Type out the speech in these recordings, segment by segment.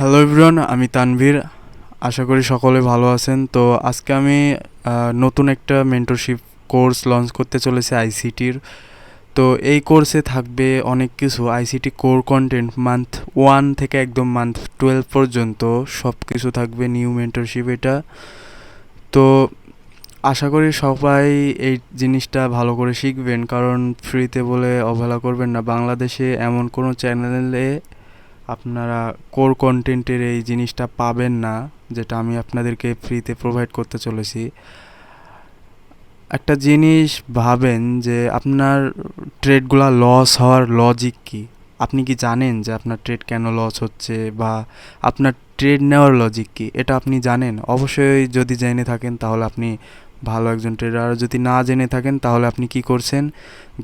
Hello everyone আমি তানভীর। আশা করি সকলে ভালো আছেন। তো আজকে আমি নতুন একটা মেন্টরশিপ কোর্স লঞ্চ করতে চলেছি আইসিটির তো এই কোর্সে থাকবে অনেক কিছু। ICT core content month one থেকে একদম মান্থ টুয়েলভ পর্যন্ত সব কিছু থাকবে নিউ মেন্টরশিপ এটা। তো আশা করি সবাই এই জিনিসটা ভালো করে শিখবেন। কারণ ফ্রিতে বলে অবহেলা করবেন না। বাংলাদেশে এমন কোনো চ্যানেলে আপনারা কোর কন্টেন্টের এই জিনিসটা পাবেন না, যেটা আমি আপনাদেরকে ফ্রিতে প্রোভাইড করতে চলেছি। একটা জিনিস ভাবেন যে আপনার ট্রেডগুলো লস হওয়ার লজিক কি? আপনি কি জানেন যে আপনার ট্রেড কেন লস হচ্ছে বা আপনার ট্রেড নেওয়ার লজিক কি? এটা আপনি জানেন? অবশ্যই যদি জেনে থাকেন তাহলে আপনি ভালো একজন ট্রেডার যদি না জেনে থাকেন, তাহলে আপনি কি করছেন?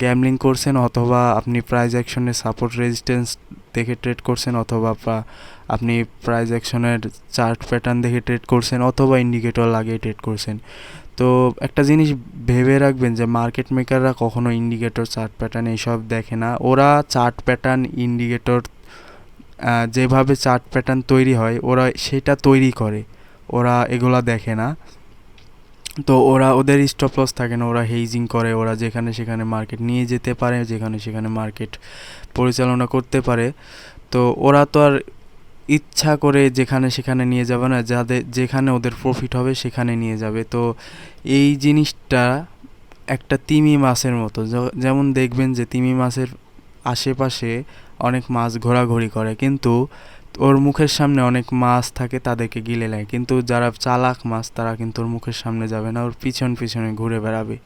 গ্যামলিং করছেন অথবা আপনি প্রাইজ অ্যাকশনের সাপোর্ট রেজিস্ট্যান্স দেখে ট্রেড করছেন অথবা আপনি প্রাইজ অ্যাকশনের চার্ট প্যাটার্ন দেখে ট্রেড করছেন অথবা ইন্ডিকেটর লাগিয়ে ট্রেড করছেন। তো একটা জিনিস ভেবে রাখবেন যে মার্কেট মেকাররা কখনো ইন্ডিকেটর চার্ট প্যাটার্ন এইসব দেখে না। ওরা চার্ট প্যাটার্ন ইন্ডিকেটর যেভাবে চার্ট প্যাটার্ন তৈরি হয়, ওরা সেটা তৈরি করে। ওরা এগুলা দেখে না। তো ওরা ওদের স্টপ লস থাকে না, ওরা হেইজিং করে, ওরা যেখানে সেখানে মার্কেট নিয়ে যেতে পারে, যেখানে সেখানে মার্কেট পরিচালনা করতে পারে। তো ওরা তো আর ইচ্ছা করে যেখানে সেখানে নিয়ে যাবে না, যাদের যেখানে ওদের প্রফিট হবে সেখানে নিয়ে যাবে। তো এই জিনিসটা একটা তিমি মাছের মতো। যেমন দেখবেন যে তিমি মাছের আশেপাশে অনেক মাছ ঘোরাঘুরি করে, কিন্তু ওর মুখের সামনে অনেক মাছ থাকে তাদেরকে গিলে নেয়। কিন্তু যারা চালাক মাছ, তারা কিন্তু ওর মুখের সামনে যাবে না, ওর পিছন পিছনে ঘুরে বেড়াবে।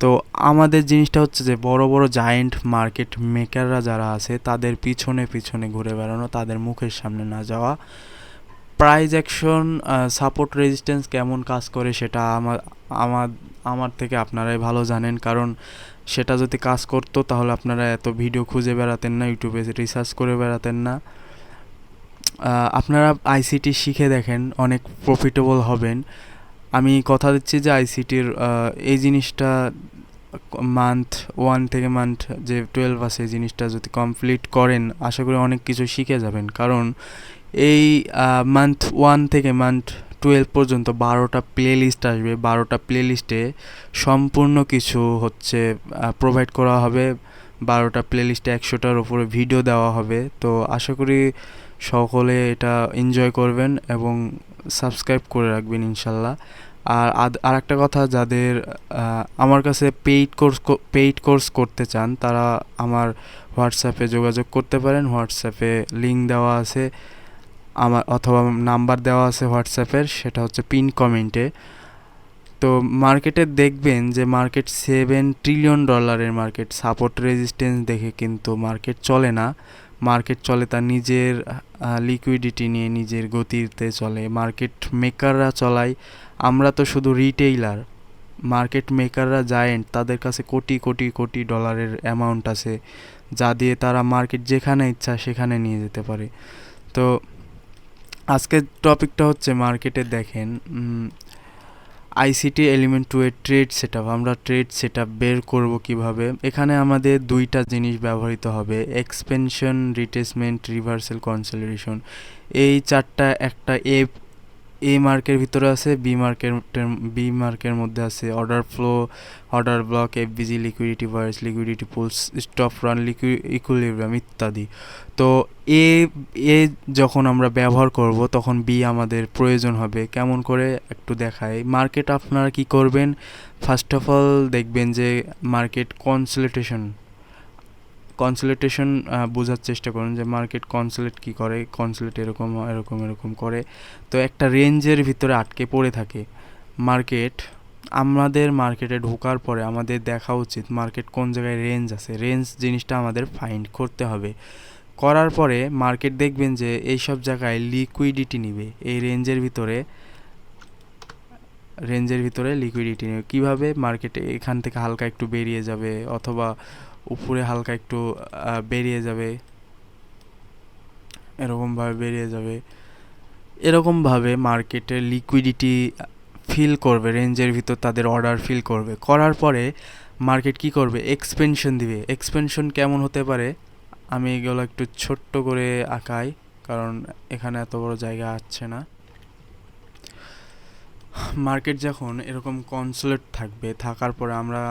তো আমাদের জিনিসটা হচ্ছে যে, বড় বড় জায়েন্ট মার্কেট মেকাররা যারা আছে, তাদের পিছনে পিছনে ঘুরে বেড়ানো, তাদের মুখের সামনে না যাওয়া। প্রাইজ অ্যাকশন সাপোর্ট রেজিস্ট্যান্স কেমন কাজ করে সেটা আমার আমার আমার থেকে আপনারাই ভালো জানেন। কারণ সেটা যদি কাজ করতো, তাহলে আপনারা এত ভিডিও খুঁজে বেড়াতেন না ইউটিউবে রিসার্চ করে বেড়াতেন না। আপনারা আইসিটি শিখে দেখেন, অনেক প্রফিটেবল হবেন। আমি কথা দিচ্ছি যে আইসিটির এই জিনিসটা মান্থ ওয়ান থেকে মান্থ যে টুয়েলভ আছে, এই জিনিসটা যদি কমপ্লিট করেন, আশা করি অনেক কিছু শিখে যাবেন। কারণ এই মান্থ ওয়ান থেকে মান্থ টুয়েলভ পর্যন্ত বারোটা প্লে লিস্ট আসবে। বারোটা প্লে লিস্টে সম্পূর্ণ কিছু হচ্ছে প্রোভাইড করা হবে। বারোটা প্লে লিস্টে একশোটার ওপরে ভিডিও দেওয়া হবে। তো আশা করি সকলে এটা এনজয় করবেন এবং সাবস্ক্রাইব করে রাখবেন ইনশাল্লাহ। আর আর একটা কথা, যাদের আমার কাছে পেইড কোর্স পেইড কোর্স করতে চান, তারা আমার হোয়াটসঅ্যাপে যোগাযোগ করতে পারেন। হোয়াটসঅ্যাপে লিঙ্ক দেওয়া আছে, আমার অথবা নাম্বার দেওয়া আছে হোয়াটসঅ্যাপের সেটা হচ্ছে পিন কমেন্টে তো মার্কেটে দেখবেন যে মার্কেট সেভেন ট্রিলিয়ন ডলারের মার্কেট সাপোর্ট রেজিস্ট্যান্স দেখে কিন্তু মার্কেট চলে না। মার্কেট চলে তার নিজের লিকুইডিটি নিয়ে নিজের গতিতে চলে। মার্কেট মেকাররা চলায় আমরা তো শুধু রিটেইলার মার্কেট মেকাররা জায়েন্ট তাদের কাছে কোটি কোটি কোটি ডলারের অ্যামাউন্ট আছে, যা দিয়ে তারা মার্কেট যেখানে ইচ্ছা সেখানে নিয়ে যেতে পারে। তো আজকের টপিকটা হচ্ছে মার্কেটে দেখেন আইসিটি এলিমেন্ট টু এর ট্রেড সেট আমরা ট্রেড সেট বের করব কীভাবে? এখানে আমাদের দুইটা জিনিস ব্যবহৃত হবে এক্সপেনশন রিটেসমেন্ট রিভার্সাল কনসেলারেশন এই চারটা, একটা এ এ মার্কের ভিতরে আছে বি মার্কের বি মার্কের মধ্যে আছে order flow order block FVG liquidity versus liquidity pools stop run liquid equilibrium ইত্যাদি। তো এ এ যখন আমরা ব্যবহার করব, তখন বি আমাদের প্রয়োজন হবে। কেমন করে? একটু দেখায় মার্কেট আপনারা কি করবেন? ফার্স্ট অফ অল দেখবেন যে মার্কেট কনসুলেটেশন কনসুলেটেশন বোঝার চেষ্টা করুন যে মার্কেট কনসুলেট কি করে কনসুলেট এরকম এরকম এরকম করে। তো একটা রেঞ্জের ভিতরে আটকে পড়ে থাকে মার্কেট আমাদের মার্কেটে ঢোকার পরে আমাদের দেখা উচিত মার্কেট কোন জায়গায় রেঞ্জ আছে। রেঞ্জ জিনিসটা আমাদের ফাইন্ড করতে হবে। করার পরে মার্কেট দেখবেন যে এই সব জায়গায় লিকুইডিটি নিবে। এই রেঞ্জের ভিতরে রেঞ্জের ভিতরে লিকুইডিটি নেবে। কীভাবে মার্কেটে এখান থেকে হালকা একটু বেরিয়ে যাবে? অথবা উপরে হালকা একটু বেরিয়ে যাবে। এরকমভাবে বেরিয়ে যাবে। এরকমভাবে মার্কেটে লিকুইডিটি ফিল করবে রেঞ্জের ভিতর তাদের অর্ডার ফিল করবে। করার পরে মার্কেট কি করবে? এক্সপেনশন দিবে। এক্সপেনশন কেমন হতে পারে? আমি এগুলো একটু ছোট্ট করে আঁকাই, কারণ এখানে এত বড় জায়গা আসছে না। মার্কেট যখন এরকম কনসোলেট থাকবে, থাকার পরে আমরা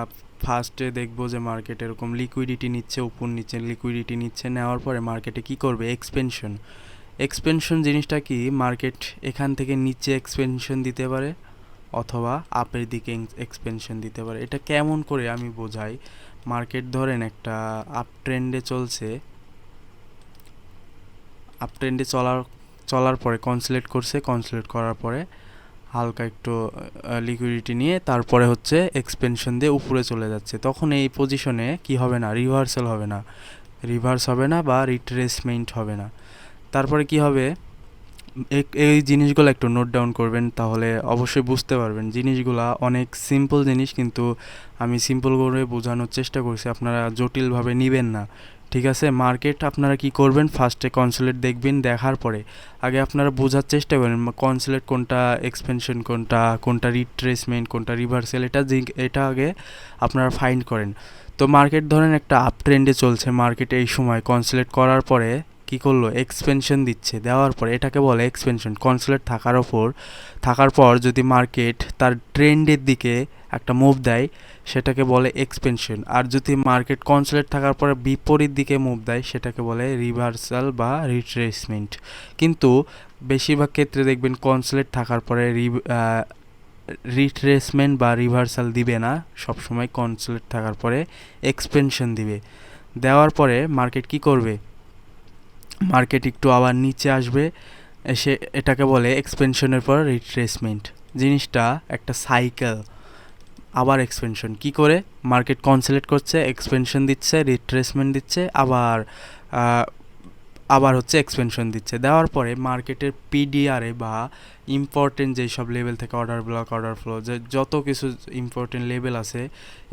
ফার্স্টে দেখব যে মার্কেট এরকম লিকুইডিটি নিচ্ছে, উপর নিচে লিকুইডিটি নিচ্ছে, নেওয়ার পরে মার্কেটে কি করবে? এক্সপেনশন এক্সপেনশন জিনিসটা কি? মার্কেট এখান থেকে নিচে এক্সপেনশন দিতে পারে অথবা আপের দিকে এক্সপেনশন দিতে পারে। এটা কেমন করে আমি বোঝাই? মার্কেট ধরেন একটা আপ ট্রেন্ডে চলছে। আপ ট্রেন্ডে চলার চলার পরে কনসলেট করছে কনসলেট করার পরে হালকা একটু লিকুইডিটি নিয়ে তারপরে হচ্ছে এক্সপেনশন দিয়ে উপরে চলে যাচ্ছে। তখন এই পজিশনে কি হবে না? রিভার্সাল হবে না। রিভার্স হবে না বা রিট্রেসমেন্ট হবে না। তারপরে কি হবে? এই জিনিসগুলো একটু নোট ডাউন করবেন তাহলে অবশ্যই বুঝতে পারবেন। জিনিসগুলা অনেক সিম্পল জিনিস কিন্তু আমি সিম্পল করে বোঝানোর চেষ্টা করছি। আপনারা জটিলভাবে নেবেন না। ঠিক আছে মার্কেট আপনারা কি করবেন? ফার্স্টে কনসুলেট দেখবেন, দেখার পরে আগে আপনারা বোঝার চেষ্টা করেন কনসুলেট কোনটা এক্সপেনশন কোনটা কোনটা রিট্রেসমেন্ট কোনটা রিভার্সেল এটা এটা আগে আপনারা ফাইন্ড করেন। তো মার্কেট ধরেন একটা আপ ট্রেন্ডে চলছে মার্কেট এই সময় কনসুলেট করার পরে কি করল? এক্সপেনশন দিচ্ছে। দেওয়ার পরে, এটাকে বলে এক্সপেনশন কনসুলেট থাকার ওপর, থাকার পর যদি মার্কেট তার ট্রেন্ডের দিকে একটা মুভ দেয়, সেটাকে বলে এক্সপেনশন আর যদি মার্কেট কনসুলেট থাকার পরে বিপরীত দিকে মুভ দেয়, সেটাকে বলে রিভার্সাল বা রিট্রেসমেন্ট কিন্তু বেশিরভাগ ক্ষেত্রে দেখবেন কনসুলেট থাকার পরে রি রিট্রেসমেন্ট বা রিভার্সাল দিবে না। সবসময় কনসুলেট থাকার পরে এক্সপেনশন দিবে। দেওয়ার পরে মার্কেট কি করবে? মার্কেট একটু আবার নিচে আসবে। এসে এটাকে বলে এক্সপেনশনের পর রিট্রেসমেন্ট জিনিসটা একটা সাইকেল আবার এক্সপেনশন কি করে? মার্কেট কনসেলেট করছে এক্সপেনশন দিচ্ছে রিট্রেসমেন্ট দিচ্ছে, আবার আবার হচ্ছে এক্সপেনশন দিচ্ছে। দেওয়ার পরে মার্কেটের পিডিআরে বা ইম্পর্টেন্ট যেই সব লেভেল থেকে অর্ডার ব্লক অর্ডার ফ্লো যে যত কিছু ইম্পর্টেন্ট লেভেল আছে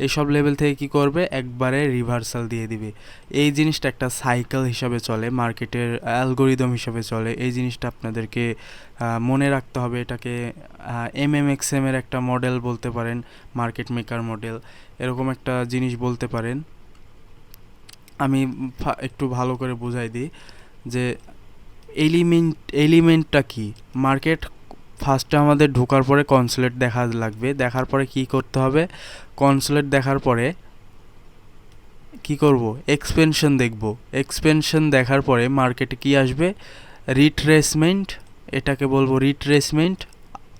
এই সব লেভেল থেকে কি করবে? একবারে রিভার্সাল দিয়ে দিবে। এই জিনিসটা একটা সাইকেল হিসাবে চলে মার্কেটের অ্যালগোরিদম হিসাবে চলে। এই জিনিসটা আপনাদেরকে মনে রাখতে হবে। এটাকে এম এম এক্স এম এর একটা মডেল বলতে পারেন মার্কেট মেকার মডেল এরকম একটা জিনিস বলতে পারেন। আমি একটু ভালো করে বুঝাই দিই। যে এলিমেন্ট এলিমেন্টটা কি? মার্কেট ফার্স্টে আমাদের ঢোকার পরে কনসুলেট দেখা লাগবে। দেখার পরে কি করতে হবে? কনসুলেট দেখার পরে কি করব? এক্সপেনশন দেখব। এক্সপেনশন দেখার পরে মার্কেটে কি আসবে? রিট্রেসমেন্ট এটাকে বলব রিট্রেসমেন্ট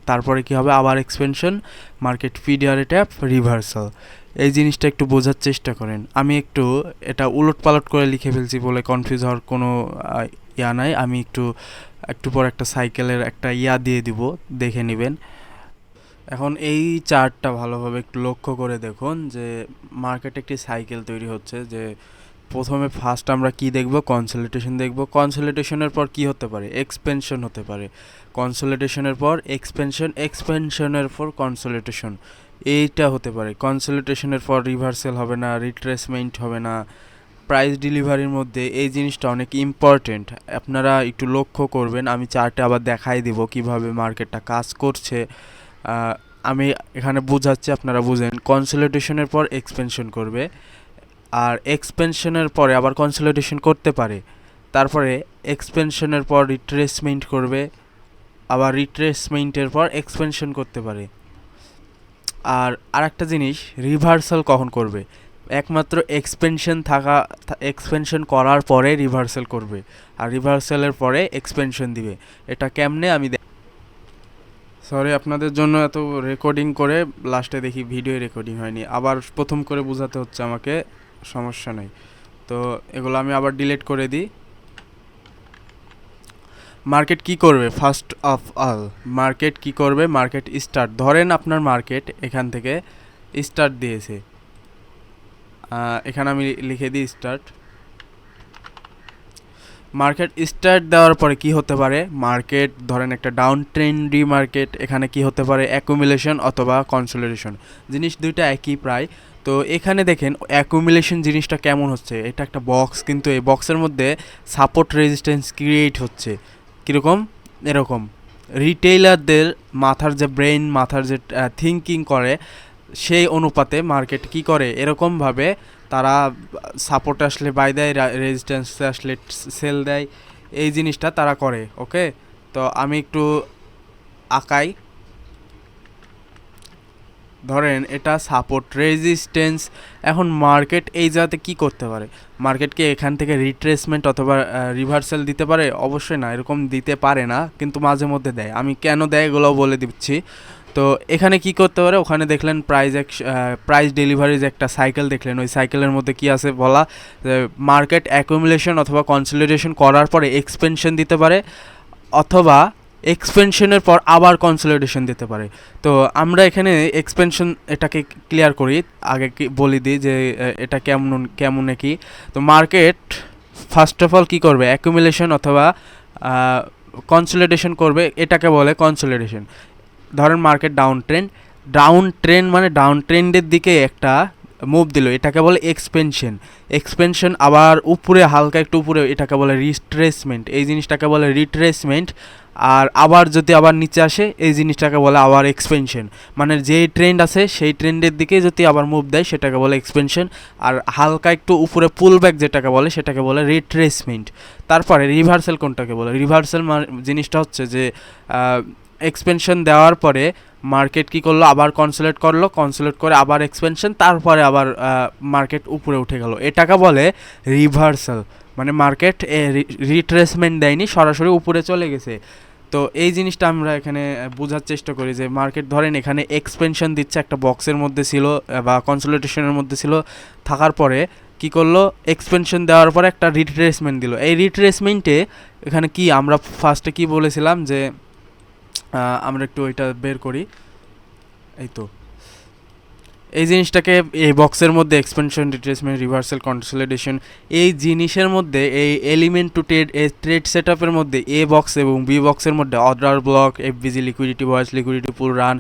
তারপরে কি হবে? আবার এক্সপেনশন মার্কেট ফিডিয়ার ট্যাপ রিভার্সাল এই জিনিসটা একটু বোঝার চেষ্টা করেন। আমি একটু এটা উলট পালট করে লিখে ফেলছি বলে কনফিউজ হওয়ার কোনো ইয়া নাই। আমি একটু একটু পর একটা সাইকেলের একটা ইয়া দিয়ে দিব, দেখে নেবেন। এখন এই চার্টটা ভালোভাবে একটু লক্ষ্য করে দেখুন যে মার্কেটে একটি সাইকেল তৈরি হচ্ছে যে প্রথমে ফার্স্ট আমরা কি দেখব? কনসলিডেশন দেখব। কনসলিডেশনের পর কি হতে পারে? এক্সপেনশন হতে পারে। কনসলিডেশনের পর এক্সপেনশন এক্সপেনশনের পর কনসলিডেশন এইটা হতে পারে। কনসলিডেশনের পর রিভার্সেল হবে না রিট্রেসমেন্ট হবে না। প্রাইস ডেলিভারির মধ্যে এই জিনিসটা অনেক ইম্পর্টেন্ট আপনারা একটু লক্ষ্য করবেন, আমি চার্টে আবার দেখাই দিব কীভাবে মার্কেটটা কাজ করছে। আমি এখানে বোঝাচ্ছি, আপনারা বুঝেন। কনসলিডেশনের পর এক্সপেনশন করবে। আর এক্সপেনশনের পরে আবার কনসলিডেশন করতে পারে। তারপরে এক্সপেনশনের পর রিট্রেসমেন্ট করবে। আবার রিট্রেসমেন্টের পর এক্সপেনশন করতে পারে। আর আরেকটা জিনিস রিভার্সাল কখন করবে? একমাত্র এক্সপেনশন থাকা এক্সপেনশন করার পরে রিভার্সাল করবে। আর রিভার্সালের পরে এক্সপেনশন দিবে। এটা কেমনে আমি সরি আপনাদের জন্য এত রেকর্ডিং করে লাস্টে দেখি ভিডিও রেকর্ডিং হয়নি। আবার প্রথম করে বোঝাতে হচ্ছে আমাকে, সমস্যা নেই। তো এগুলো আমি আবার ডিলিট করে দিই। মার্কেট কি করবে? ফার্স্ট অফ অল মার্কেট কি করবে? মার্কেট স্টার্ট ধরেন আপনার মার্কেট এখান থেকে স্টার্ট দিয়েছে। এখানে আমি লিখে দিই স্টার্ট মার্কেট স্টার্ট দেওয়ার পরে কি হতে পারে? মার্কেট, ধরেন একটা ডাউন ট্রেন্ডি মার্কেট এখানে কি হতে পারে? অ্যাকুমুলেশন অথবা কনসোলিডেশন জিনিস দুইটা একই প্রায়। তো এখানে দেখেন অ্যাকুমুলেশন জিনিসটা কেমন হচ্ছে? এটা একটা বক্স কিন্তু এই বক্সের মধ্যে সাপোর্ট রেজিস্ট্যান্স ক্রিয়েট হচ্ছে। কীরকম? এরকম। রিটেইলারদের মাথার যে ব্রেন মাথার যে থিঙ্কিং করে, সেই অনুপাতে মার্কেট কি করে? এরকমভাবে তারা সাপোর্ট আসলে বাই দেয় রেজিস্ট্যান্স আসলে সেল দেয়। এই জিনিসটা তারা করে ওকে তো আমি একটু আঁকাই। ধরেন এটা সাপোর্ট রেজিস্ট্যান্স এখন মার্কেট এই জায়গাতে কি করতে পারে? মার্কেটকে এখান থেকে রিট্রেসমেন্ট অথবা রিভার্সাল দিতে পারে? অবশ্যই না, এরকম দিতে পারে না, কিন্তু মাঝে মধ্যে দেয়। আমি কেন দেয় এগুলোও বলে দিচ্ছি। তো এখানে কি করতে পারে? ওখানে দেখলেন প্রাইস এক প্রাইস ডেলিভারিজ একটা সাইকেল দেখলেন, ওই সাইকেলের মধ্যে কি আছে বলা? মার্কেট অ্যাকুমুলেশন অথবা কনসলিডেশন করার পরে এক্সপেনশন দিতে পারে, অথবা এক্সপেনশনের পর আবার কনসলিডেশন দিতে পারে। তো আমরা এখানে এক্সপেনশন এটাকে ক্লিয়ার করি। আগে কি বলি দিই যে এটা কেমন কেমন কি তো মার্কেট ফার্স্ট অফ অল কী করবে? অ্যাকুমুলেশন অথবা কনসলিডেশন করবে। এটাকে বলে কনসলিডেশন ধরেন market down trend down trend মানে ডাউন ট্রেন্ডের দিকে একটা মুভ দিল। এটাকে বলে এক্সপেনশন এক্সপেনশন আবার উপরে, হালকা একটু উপরে, এটাকে বলে রিট্রেসমেন্ট এই জিনিসটাকে বলে রিট্রেসমেন্ট আর আবার যদি আবার নিচে আসে, এই জিনিসটাকে বলে আবার এক্সপেনশন মানে যেই ট্রেন্ড আছে, সেই ট্রেন্ডের দিকে যদি আবার মুভ দেয়, সেটাকে বলে এক্সপেনশন আর হালকা একটু উপরে পুল ব্যাক যেটাকে বলে, সেটাকে বলে রিট্রেসমেন্ট তারপরে রিভার্সাল কোনটাকে বলে? রিভার্সাল জিনিসটা হচ্ছে যে এক্সপেনশন দেওয়ার পরে মার্কেট কি করল? আবার কনসোলেট করল কনসোলেট করে আবার এক্সপেনশন তারপরে আবার মার্কেট উপরে উঠে গেল। এটাকে বলে রিভার্সাল মানে মার্কেট রিট্রেসমেন্ট দেয়নি, সরাসরি উপরে চলে গেছে। তো এই জিনিসটা আমরা এখানে বোঝার চেষ্টা করি যে মার্কেট ধরেন এখানে এক্সপেনশন দিচ্ছে একটা বক্সের মধ্যে ছিল বা কনসোলিটেশনের মধ্যে ছিল, থাকার পরে কি করল? এক্সপেনশন দেওয়ার পরে একটা রিট্রেসমেন্ট দিল। এই রিট্রেসমেন্টে এখানে কি, আমরা ফার্স্টে কি বলেছিলাম যে আমরা একটু ওইটা বের করি। এই তো। এই জিনিসটাকে এই বক্সের মধ্যে এক্সপেনশন রিট্রেসমেন্ট রিভার্সাল কনসলিডেশন এই জিনিসের মধ্যে, এই এলিমেন্ট টু ট্রেড এই ট্রেড সেট আপের মধ্যে এ বক্স এবং বি বক্সের মধ্যে order block FVG liquidity voids liquidity pool run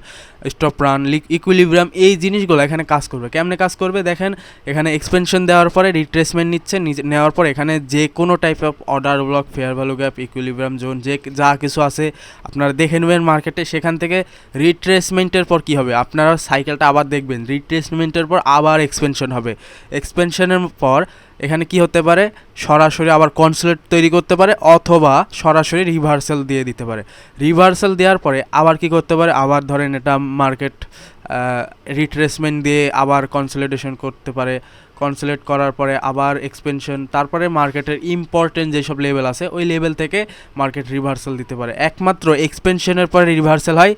stop run equilibrium এই জিনিসগুলো এখানে কাজ করবে। কেমনে কাজ করবে? দেখেন, এখানে এক্সপেনশন দেওয়ার পরে রিট্রেসমেন্ট নিচ্ছে নিচে- নেওয়ার পর এখানে যে কোনো type of order block fair value gap equilibrium zone যে যা কিছু আছে, আপনারা দেখে নেবেন মার্কেটে সেখান থেকে রিট্রেসমেন্টের পর কি হবে? আপনারা সাইকেলটা আবার দেখবেন। রিট্রেসমেন্টের পর আবার এক্সপেনশন হবে। এক্সপেনশনের পর এখানে কি হতে পারে? সরাসরি আবার কনসুলেট তৈরি করতে পারে অথবা সরাসরি রিভার্সাল দিয়ে দিতে পারে। রিভার্সাল দেওয়ার পরে আবার কি করতে পারে? আবার ধরেন এটা মার্কেট রিট্রেসমেন্ট দিয়ে আবার কনসলিডেশন করতে পারে। কনসুলেট করার পরে আবার এক্সপেনশন তারপরে মার্কেটের ইম্পর্টেন্ট যেসব লেভেল আছে, ওই লেভেল থেকে মার্কেট রিভার্সাল দিতে পারে। একমাত্র এক্সপেনশনের পরে রিভার্সাল হয়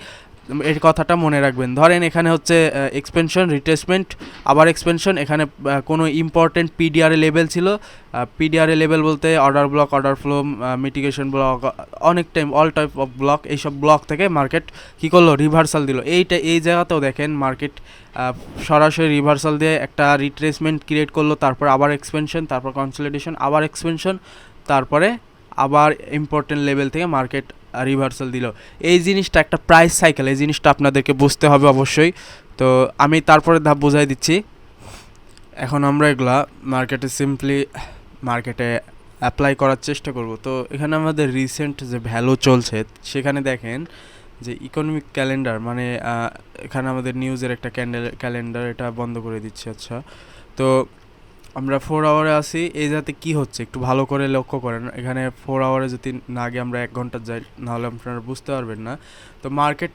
এই কথাটা মনে রাখবেন। ধরেন এখানে হচ্ছে এক্সপেনশন রিট্রেসমেন্ট আবার এক্সপেনশন এখানে কোনো ইম্পর্টেন্ট পিডিআরএ লেভেল ছিল। পিডিআরএ লেভেল বলতে order block order flow mitigation block অনেক time all type of block এইসব ব্লক থেকে মার্কেট কী করল? রিভার্সাল দিল। এইটা, এই জায়গাতেও দেখেন মার্কেট সরাসরি রিভার্সাল দিয়ে একটা রিট্রেসমেন্ট ক্রিয়েট করল, তারপর আবার এক্সপেনশন তারপর কনসলিডেশন আবার এক্সপেনশন তারপরে আবার ইম্পর্টেন্ট লেভেল থেকে মার্কেট রিভার্সাল দিল। এই জিনিসটা একটা প্রাইস সাইকেল এই জিনিসটা আপনাদেরকে বুঝতে হবে অবশ্যই। তো আমি তারপরে ধাপ বোঝাই দিচ্ছি। এখন আমরা এগুলা মার্কেটে সিম্পলি মার্কেটে অ্যাপ্লাই করার চেষ্টা করব। তো এখানে আমাদের রিসেন্ট যে ভ্যালু চলছে, সেখানে দেখেন যে ইকোনমিক ক্যালেন্ডার মানে এখানে আমাদের নিউজের একটা ক্যান্ডেল ক্যালেন্ডার এটা বন্ধ করে দিচ্ছে আচ্ছা। তো আমরা ফোর আওয়ারে আসি এই যাতে কি হচ্ছে? একটু ভালো করে লক্ষ্য করেন। এখানে ফোর আওয়ারে যদি না আগে আমরা এক ঘণ্টা যাই, নাহলে আপনারা বুঝতে পারবেন না। তো মার্কেট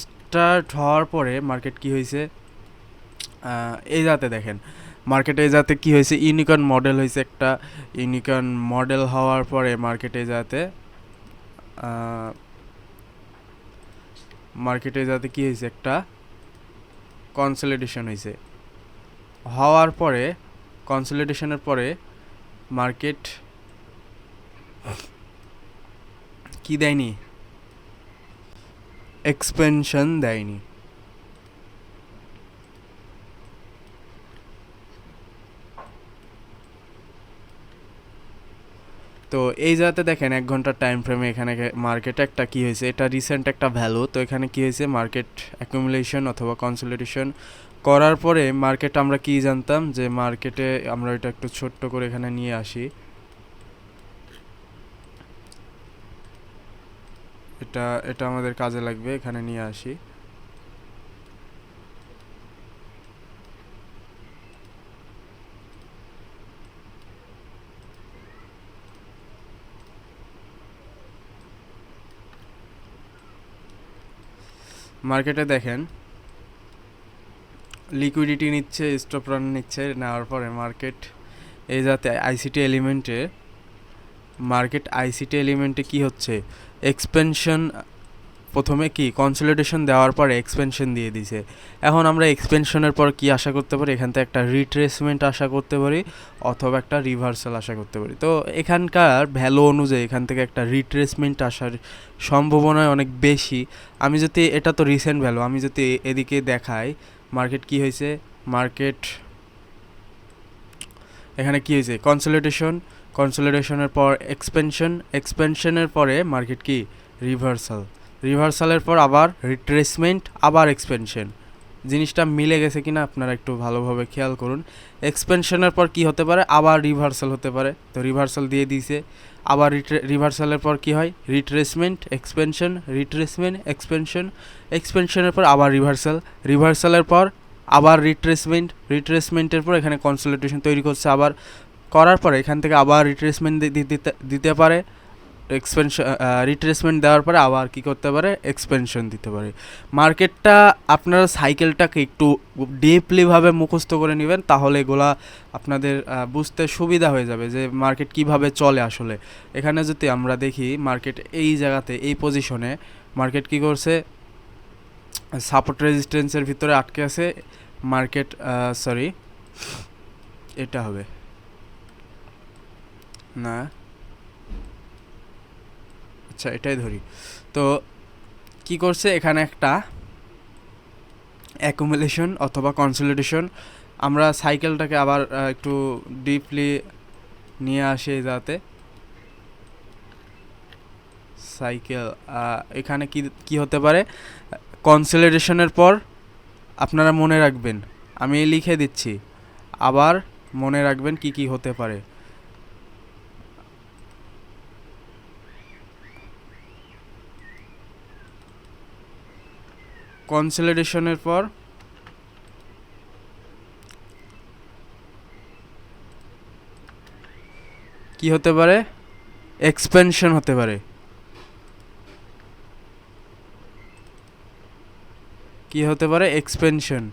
স্টার্ট হওয়ার পরে মার্কেট কি হয়েছে? এই যাতে দেখেন। মার্কেটে যাতে কি হয়েছে? ইউনিকর্ন মডেল হয়েছে একটা। ইউনিকর্ন মডেল হওয়ার পরে মার্কেটে যাতে মার্কেটে যাতে কি হয়েছে? একটা কনসলিডেশন হয়েছে। হওয়ার পরে কনসলিডেশনের পরে মার্কেট কি দেয়নি? এক্সপেনশন দেয়নি। তো এই জায়গাতে দেখেন, এক ঘণ্টার টাইম ফ্রেমে এখানে মার্কেটে একটা কি হয়েছে, এটা রিসেন্ট একটা ভ্যালু তো এখানে কি হয়েছে? মার্কেট অ্যাকুমুলেশন অথবা কনসলিডেশন করার পরে মার্কেট আমরা কি জানতাম? যে মার্কেটে আমরা এটা একটু ছোট্ট করে এখানে নিয়ে আসি। এটা এটা আমাদের কাজে লাগবে, এখানে নিয়ে আসি। মার্কেটে দেখেন লিকুইডিটি নিচ্ছে স্টপ রান নিচ্ছে, নেওয়ার পরে মার্কেট এই যাতে আইসিটি এলিমেন্টে মার্কেট আইসিটি এলিমেন্টে কি হচ্ছে? এক্সপেনশন প্রথমে কি কনসলিডেশন দেওয়ার পরে এক্সপেনশন দিয়ে দিছে। এখন আমরা এক্সপেনশনের পর কি আশা করতে পারি? এখান থেকে একটা রিট্রেসমেন্ট আশা করতে পারি, অথবা একটা রিভার্সাল আশা করতে পারি। তো এখানকার ভ্যালু অনুযায়ী এখান থেকে একটা রিট্রেসমেন্ট আসার সম্ভাবনা অনেক বেশি। আমি যদি, এটা তো রিসেন্ট ভ্যালু আমি যদি এদিকে দেখাই মার্কেট কি হয়েছে? মার্কেট এখানে কি হয়েছে? কনসলিডেশন কনসলিডেশনের পর এক্সপেনশন এক্সপেনশনের পরে মার্কেট কি? রিভার্সাল রিভার্সালের পর আবার রিট্রেসমেন্ট আবার এক্সপেনশন জিনিসটা মিলে গেছে কিনা আপনারা একটু ভালোভাবে খেয়াল করুন। এক্সপেনশনের পর কি হতে পারে? আবার রিভার্সাল হতে পারে। তো রিভার্সাল দিয়ে দিয়েছে। আবার রিভার্সালের পর কি হয়? রিট্রেসমেন্ট এক্সপেনশন রিট্রেসমেন্ট এক্সপেনশন এক্সপেনশনের পর আবার রিভার্সাল রিভার্সালের পর আবার রিট্রেসমেন্ট রিট্রেসমেন্টের পর এখানে কনসলিডেশন তৈরি করছে আবার। করার পরে এখান থেকে আবার রিট্রেসমেন্ট দিতে দিতে পারে। এক্সপেনশন রিট্রেসমেন্ট দেওয়ার পরে আবার কি করতে পারে? এক্সপেনশন দিতে পারে। মার্কেটটা আপনারা সাইকেলটাকে একটু ডিপলিভাবে মুখস্থ করে নেবেন, তাহলে এগুলা আপনাদের বুঝতে সুবিধা হয়ে যাবে যে মার্কেট কীভাবে চলে আসলে। এখানে যদি আমরা দেখি মার্কেট এই জায়গাতে, এই পজিশনে মার্কেট কি করছে? সাপোর্ট রেজিস্ট্যান্সের ভিতরে আটকে আছে। মার্কেট সরি এটা হবে। না। আচ্ছা এটাই ধরি। তো কি করছে? এখানে একটা অ্যাকুমুলেশন অথবা কনসলিডেশন আমরা সাইকেলটাকে আবার একটু ডিপলি নিয়ে আসি যাতে। সাইকেল এখানে কি কি হতে পারে? কনসলিডেশনের পর আপনারা মনে রাখবেন, আমি লিখে দিচ্ছি, আবার মনে রাখবেন কি কি হতে পারে। কনসলিডেশনের পর কি হতে পারে? এক্সপেনশন হতে পারে। কি হতে পারে? এক্সপেনশন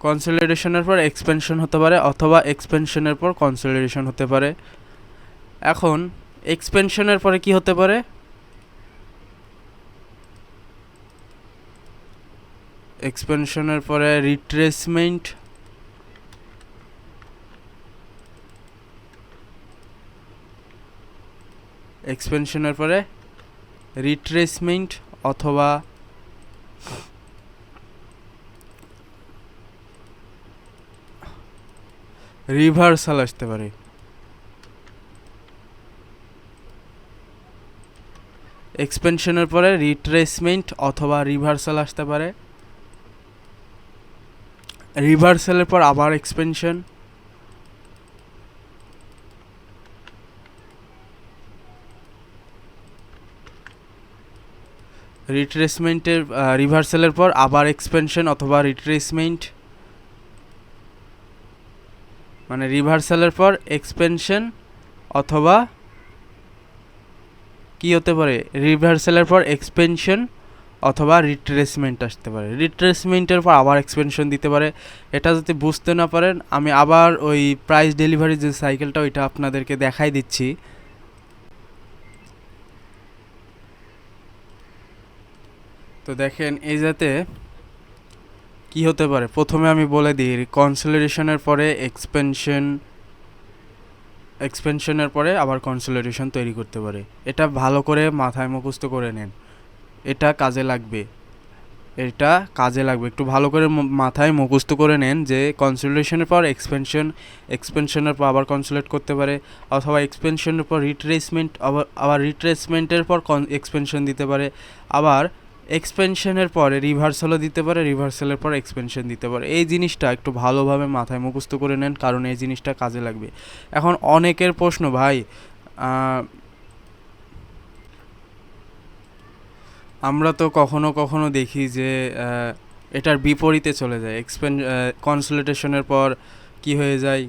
কনসলিডেশনের পর এক্সপেনশন হতে পারে, অথবা এক্সপেনশনের পর কনসলিডেশন হতে পারে। এখন এক্সপেনশনের পরে কি হতে পারে? এক্সপেনশনের পরে রিট্রেসমেন্ট এক্সপেনশনের পরে রিট্রেসমেন্ট অথবা রিভার্সাল আসতে পারে। এক্সপেনশনের পরে রিট্রেসমেন্ট অথবা রিভার্সাল আসতে পারে। রিভার্সালের পর আবার এক্সপেনশন। রিট্রেসমেন্টের রিভার্সালের পর আবার এক্সপেনশন অথবা রিট্রেসমেন্ট। মানে রিভার্সালের পর এক্সপেনশন অথবা কি হতে পারে? রিভার্সালের পর এক্সপেনশন অথবা রিট্রেসমেন্ট আসতে পারে। রিট্রেসমেন্টের পর আবার এক্সপেনশন দিতে পারে। এটা যদি বুঝতে না পারেন, আমি আবার ওই প্রাইস ডেলিভারি যে সাইকেলটা ওইটা আপনাদেরকে দেখাই দিচ্ছি। তো দেখেন, এই যাতে কি হতে পারে? প্রথমে আমি বলে দিই কনসলিডেশনের পরে এক্সপেনশন এক্সপেনশনের পরে আবার কনসলিডেশন তৈরি করতে পারে। এটা ভালো করে মাথায় মুখস্থ করে নেন। এটা কাজে লাগবে। এটা কাজে লাগবে। একটু ভালো করে মাথায় মুখস্থ করে নেন যে কনসলিডেশনের পর এক্সপেনশন এক্সপেনশনের পর আবার কনসুলেট করতে পারে, অথবা এক্সপেনশনের পর রিট্রেসমেন্ট আবার আবার রিট্রেসমেন্টের পর কন এক্সপেনশন দিতে পারে, আবার এক্সপেনশনের পরে রিভার্সালও দিতে পারে রিভার্সালের পর এক্সপেনশন দিতে পারে। এই জিনিসটা একটু ভালোভাবে মাথায় মুখস্থ করে নেন, কারণ এই জিনিসটা কাজে লাগবে। এখন অনেকের প্রশ্ন, ভাই আমরা তো কখনো কখনো দেখি যে এটার বিপরীতে চলে যায়। এক্সপেন কনসুলেটেশনের পর কি হয়ে যায়?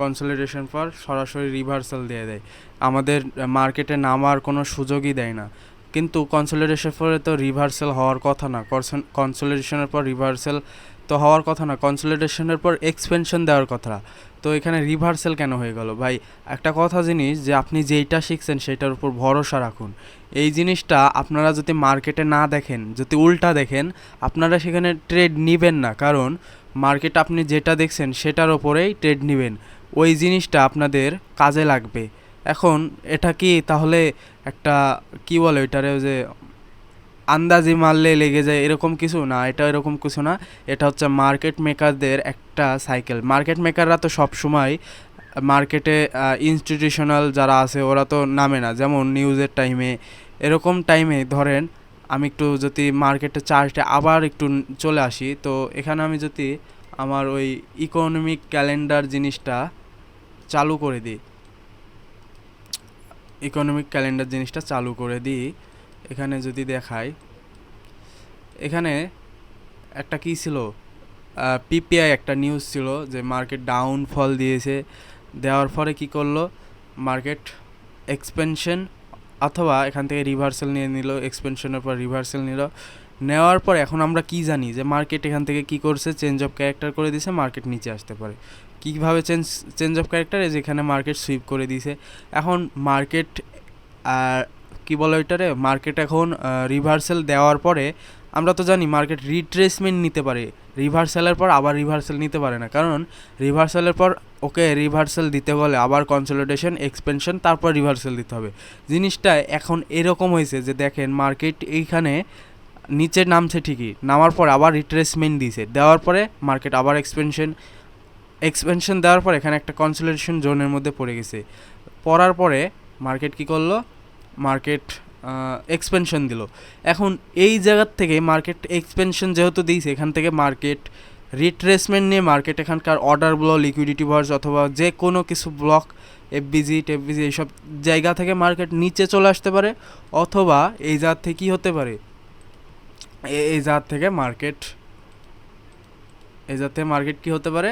কনসলিডেশন পর সরাসরি রিভার্সাল দিয়ে দেয়। আমাদের মার্কেটে নামার কোনো সুযোগই দেয় না। কিন্তু কনসলিডেশন পরে তো রিভার্সেল হওয়ার কথা না। কনসলিডেশনের পর রিভার্সেল তো হওয়ার কথা না। কনসলিডেশনের পর এক্সপেনশন দেওয়ার কথা। তো এখানে রিভার্সেল কেন হয়ে গেল? ভাই, একটা কথা জিনিস যে আপনি যেইটা শিখছেন সেটার উপর ভরসা রাখুন। এই জিনিসটা আপনারা যদি মার্কেটে না দেখেন, যদি উল্টা দেখেন, আপনারা সেখানে ট্রেড নেবেন না। কারণ মার্কেট আপনি যেটা দেখছেন সেটার ওপরেই ট্রেড নেবেন। ওই জিনিসটা আপনাদের কাজে লাগবে। এখন এটা কি তাহলে একটা, কি বলে ওইটারে ওই যে, আন্দাজি মারলে লেগে যায় এরকম কিছু? না, এটা এরকম কিছু না। এটা হচ্ছে মার্কেট মেকারদের একটা সাইকেল মার্কেট মেকাররা তো সব সময় মার্কেটে ইনস্টিটিউশনাল যারা আছে ওরা তো নামে না। যেমন নিউজের টাইমে এরকম টাইমে ধরেন, আমি একটু যদি মার্কেটে চার্টে আবার একটু চলে আসি, তো এখানে আমি যদি আমার ওই ইকোনমিক ক্যালেন্ডার জিনিসটা চালু করে দিই ইকোনমিক ক্যালেন্ডার জিনিসটা চালু করে দিই। এখানে যদি দেখাই, এখানে একটা কি ছিল? পিপিআই একটা নিউজ ছিল যে মার্কেট ডাউনফল দিয়েছে। দেওয়ার পরে কি করল? মার্কেট এক্সপেনশন অথবা এখান থেকে রিভার্সাল নিয়ে নিল এক্সপেনশনের পর রিভার্সাল নিল। নেওয়ার পর এখন আমরা কি জানি যে মার্কেট এখান থেকে কি করছে? চেঞ্জ অফ ক্যারেক্টার করে দিয়েছে মার্কেট নিচে আসতে পারে। কীভাবে চেঞ্জ চেঞ্জ অফ ক্যারেক্টার যেখানে মার্কেট সুইপ করে দিয়েছে। এখন মার্কেট কি বলে ওইটারে? মার্কেট এখন রিভার্সেল দেওয়ার পরে, আমরা তো জানি মার্কেট রিট্রেসমেন্ট নিতে পারে। রিভার্সালের পর আবার রিভার্সাল নিতে পারে না। কারণ রিভার্সালের পর, ওকে রিভার্সাল দিতে বলে, আবার কনসলিডেশন এক্সপেনশন তারপর রিভার্সাল দিতে হবে। জিনিসটা এখন এরকম হয়েছে যে দেখেন মার্কেট এইখানে নিচে নামছে ঠিকই, নামার পর আবার রিট্রেসমেন্ট দিয়েছে। দেওয়ার পরে মার্কেট আবার এক্সপেনশন এক্সপেনশন দেওয়ার পর এখানে একটা কনসলিডেশন জোনের মধ্যে পড়ে গেছে। পড়ার পরে মার্কেট কি করল? মার্কেট এক্সপেনশন দিল। এখন এই জায়গার থেকে মার্কেট এক্সপেনশন যেহেতু দিয়েছে, এখান থেকে মার্কেট রিট্রেসমেন্ট নিয়ে মার্কেট এখানকার অর্ডারগুলো লিকুইডিটি ভার্স অথবা যে কোনো কিছু ব্লক এফবিজি টেফবিজি এইসব জায়গা থেকে মার্কেট নিচে চলে আসতে পারে অথবা এই জাত থেকে কী হতে পারে? এই জাত থেকে মার্কেট এই জাত থেকে মার্কেট কী হতে পারে?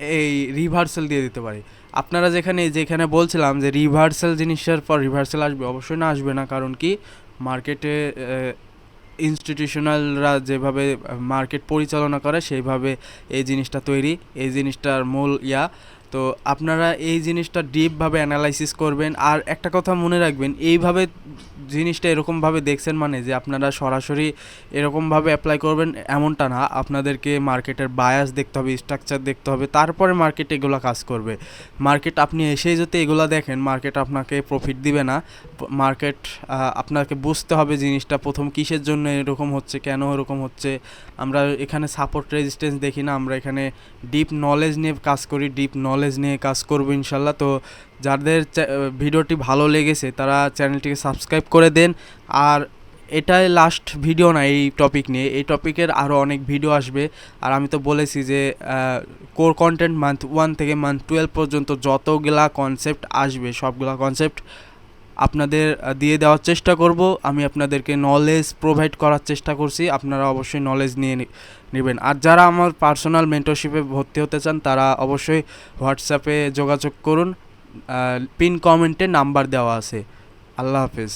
এই রিভার্সেল দিয়ে দিতে পারি। আপনারা যেখানে যেখানে বলছিলাম যে রিভার্সাল জিনিসের পর রিভার্সাল আসবে, অবশ্যই না আসবে না। কারণ কি? মার্কেটে ইনস্টিটিউশনালরা যেভাবে মার্কেট পরিচালনা করে, সেইভাবে এই জিনিসটা তৈরি। এই জিনিসটার মূল ইয়া তো আপনারা এই জিনিসটা ডিপভাবে অ্যানালাইসিস করবেন। আর একটা কথা মনে রাখবেন, এইভাবে জিনিসটা এরকমভাবে দেখছেন মানে যে আপনারা সরাসরি এরকমভাবে অ্যাপ্লাই করবেন এমনটা না। আপনাদেরকে মার্কেটের বায়াস দেখতে হবে স্ট্রাকচার দেখতে হবে, তারপরে মার্কেট এগুলো কাজ করবে। মার্কেট আপনি এসেই যদি এগুলো দেখেন মার্কেট আপনাকে প্রফিট দিবে না। মার্কেট আপনাকে বুঝতে হবে জিনিসটা, প্রথম কিসের জন্য এরকম হচ্ছে, কেন এরকম হচ্ছে। আমরা এখানে সাপোর্ট রেজিস্ট্যান্স দেখি না, আমরা এখানে ডিপ নলেজ নিয়ে কাজ করি ডিপ নলেজ নিয়ে কাজ করব ইনশাল্লাহ। তো যাদের ভিডিওটি ভালো লেগেছে, তারা চ্যানেলটিকে সাবস্ক্রাইব করে দেন। আর এটাই লাস্ট ভিডিও না এই টপিক নিয়ে। এই টপিকের আরও অনেক ভিডিও আসবে। আর আমি তো বলেছি যে কোর কন্টেন্ট মান্থ ওয়ান থেকে মান্থ টুয়েলভ পর্যন্ত যতগুলা কনসেপ্ট আসবে, সবগুলা কনসেপ্ট আপনাদের দিয়ে দেওয়ার চেষ্টা করব। আমি আপনাদেরকে নলেজ প্রোভাইড করার চেষ্টা করছি। আপনারা অবশ্যই নলেজ নিয়ে নেবেন। আর যারা আমার পার্সোনাল মেন্টরশিপে ভর্তি হতে চান, তারা অবশ্যই হোয়াটসঅ্যাপে যোগাযোগ করুন। পিন কমেন্টে নাম্বার দেওয়া আছে। আল্লাহ হাফেজ।